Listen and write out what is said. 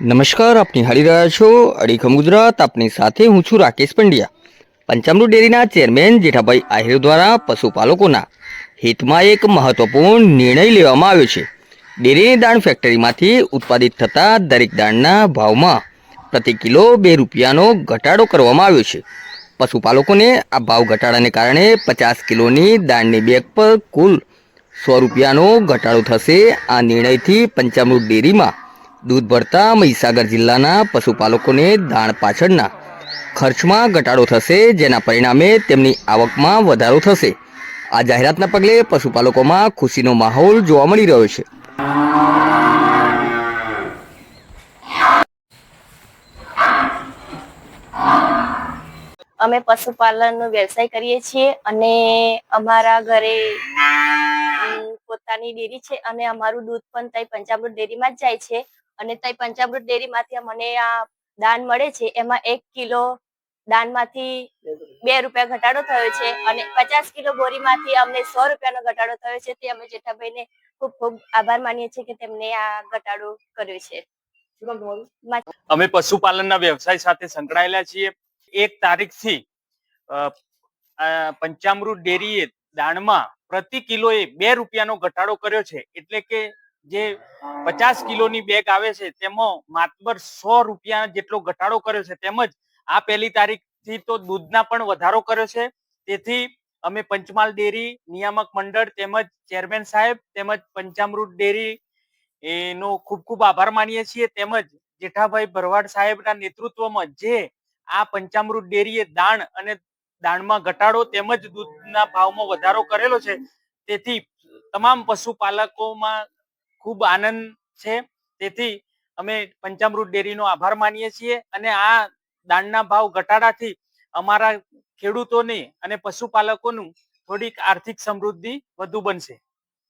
નમસ્કાર આપની હારી રહ્યા છો અડીખમ ગુજરાત. આપની સાથે હું છું રાકેશ પંડ્યા. પંચામૃત ડેરીના ચેરમેન જેઠાભાઈ આહિર દ્વારા પશુપાલકોના હિતમાં એક મહત્વપૂર્ણ નિર્ણય લેવામાં આવ્યો છે. ડેરીની દાણ ફેક્ટરીમાંથી ઉત્પાદિત થતા દરેક દાણના ભાવમાં પ્રતિ કિલો બે રૂપિયાનો ઘટાડો કરવામાં આવ્યો છે. પશુપાલકોને આ ભાવ ઘટાડાને કારણે પચાસ કિલોની દાણની બેગ પર કુલ સો રૂપિયાનો ઘટાડો થશે. આ નિર્ણયથી પંચામૃત ડેરીમાં દૂધ ભરતા મહીસાગર જિલ્લાના પશુપાલકોને દાણ પાછળના ખર્ચમાં ઘટાડો થશે, જેના પરિણામે તેમની આવકમાં વધારો થશે. આ જાહેરાતના પગલે પશુપાલકોમાં ખુશીનો માહોલ જોવા મળી રહ્યો છે. અમે પશુપાલનનો વ્યવસાય કરીએ છીએ અને અમારા ઘરે પોતાની ડેરી છે અને અમારું દૂધ પણ ત્યાં પંજાબ ડેરીમાં જ જાય છે. અને તઈ પંચામૃત ડેરીમાંથી મને આ દાન મળે છે એમાં એક કિલો દાનમાંથી બે રૂપિયા ઘટાડો થયો છે અને પચાસ કિલો બોરીમાંથી અમને સો રૂપિયાનો ઘટાડો થયો છે તે અમે જેઠાભાઈને ખૂબ ખૂબ આભાર માનીએ છીએ કે તેમને આ ઘટાડો કર્યો છે. અમે પશુપાલનના વ્યવસાય સાથે સંકળાયેલા છીએ. એક તારીખથી પંચામૃત ડેરીએ દાણમાં પ્રતિ કિલોએ બે રૂપિયાનો ઘટાડો કર્યો છે એટલે કે જે પચાસ કિલોની બેગ આવે છે, તેમાં માત્ર સો રૂપિયા જેટલો ઘટાડો કર્યો છે, તેમજ આ પહેલી તારીખથી તો દૂધના પણ વધારો કર્યો છે. તેથી અમે પંચમહાલ ડેરી, નિયામક મંડળ તેમજ ચેરમેન સાહેબ તેમજ પંચામૃત ડેરી, એનો ખૂબ ખૂબ આભાર માનીએ છીએ. તેમજ જેઠાભાઈ ભરવાડ સાહેબના નેતૃત્વમાં જે આ પંચામૃત ડેરીએ દાણ અને દાણમાં ઘટાડો તેમજ દૂધના ભાવમાં વધારો કરેલો છે. તેથી તમામ પશુપાલકોમાં ખૂબ આનંદ છે. તેથી અમે પંચામૃત ડેરીનો આભાર માનીએ છીએ અને આ દાણના ભાવ ઘટાડાથી અમારા ખેડૂતોને અને પશુપાલકોનું થોડીક આર્થિક સમૃદ્ધિ વધુ બનશે.